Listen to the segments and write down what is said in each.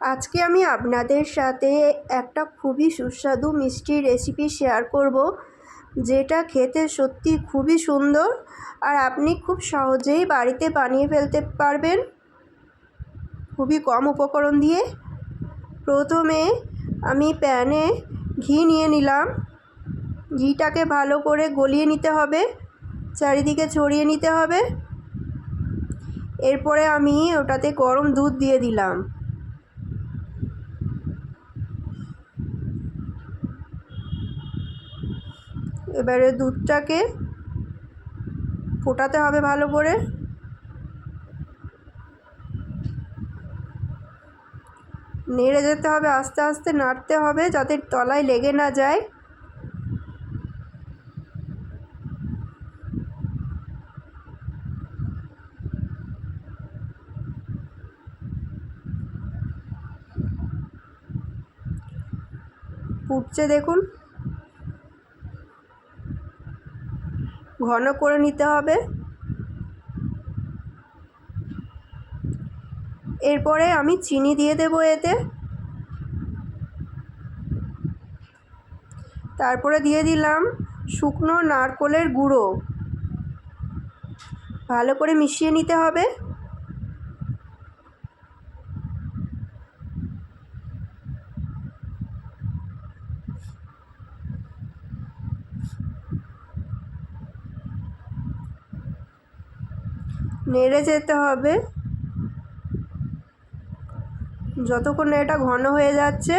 আজকে আমি আপনাদের সাথে একটা খুবই সুস্বাদু মিষ্টির রেসিপি শেয়ার করব, যেটা খেতে সত্যি খুবই সুন্দর আর আপনি খুব সহজেই বাড়িতে বানিয়ে ফেলতে পারবেন। খুবই কম উপকরণ দিয়ে। প্রথমে আমি প্যানে ঘি নিয়ে নিলাম। ঘিটাকে ভালো করে গলিয়ে নিতে হবে, চারিদিকে ছড়িয়ে নিতে হবে। এরপরে আমি ওটাতে গরম দুধ দিয়ে দিলাম। এবারে দুধটাকে ফোটাতে হবে ভালো করে। নেড়ে যেতে হবে, আস্তে আস্তে নাড়তে হবে যাতে তলায় লেগে না যায়। ফুটছে দেখুন। ঘন করে নিতে হবে। এরপরে আমি চিনি দিয়ে দেব এতে। তারপরে দিয়ে দিলাম শুকনো নারকোলের গুঁড়ো। ভালো করে মিশিয়ে নিতে হবে। নেড়ে যেতে হবে। যতক্ষণ এটা ঘন হয়ে যাচ্ছে,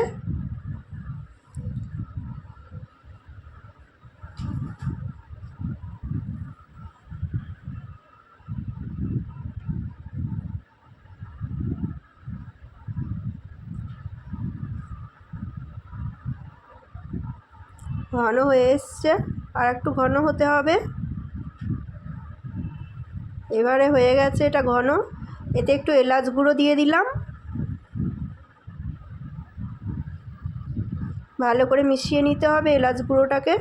ঘন হয়ে এসছে। আর একটু ঘন হতে হবে। এবারে হয়ে গেছে এটা ঘন। এতে একটু এলাচ গুঁড়ো দিয়ে দিলাম। ভালো করে মিশিয়ে নিতে হবে এলাচ গুঁড়োটাকে।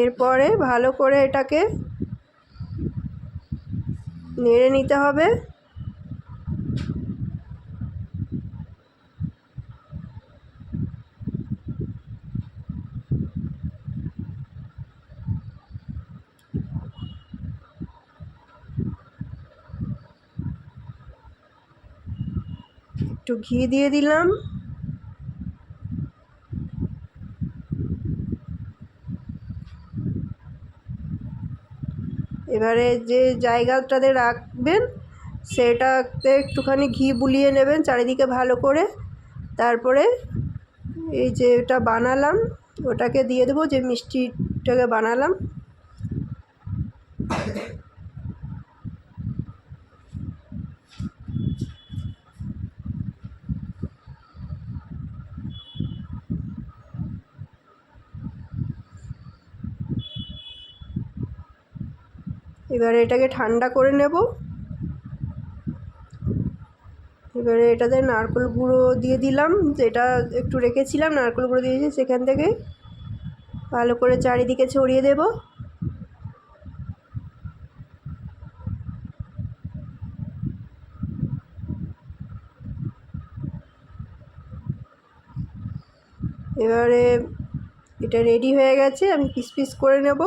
এরপরে ভালো করে এটাকে নেড়ে নিতে হবে। একটু ঘি দিয়ে দিলাম। এবারে যে জায়গাটাতে রাখবেন, সেটাতে একটুখানি ঘি বুলিয়ে নেবেন চারিদিকে ভালো করে। তারপরে এই যে ওটা বানালাম, ওটাকে দিয়ে দেবো, যে মিষ্টিটাকে বানালাম। এবারে এটাকে ঠান্ডা করে নেব। এবারে এটাতে নারকেল গুঁড়ো দিয়ে দিলাম, যেটা একটু রেখেছিলাম, নারকেল গুঁড়ো দিয়েছি সেখান থেকে। ভালো করে চারিদিকে ছড়িয়ে দেব। এবারে এটা রেডি হয়ে গেছে, আমি পিস পিস করে নেব।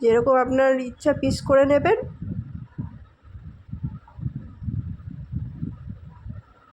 যেরকম আপনার ইচ্ছা পিস করে নেবেন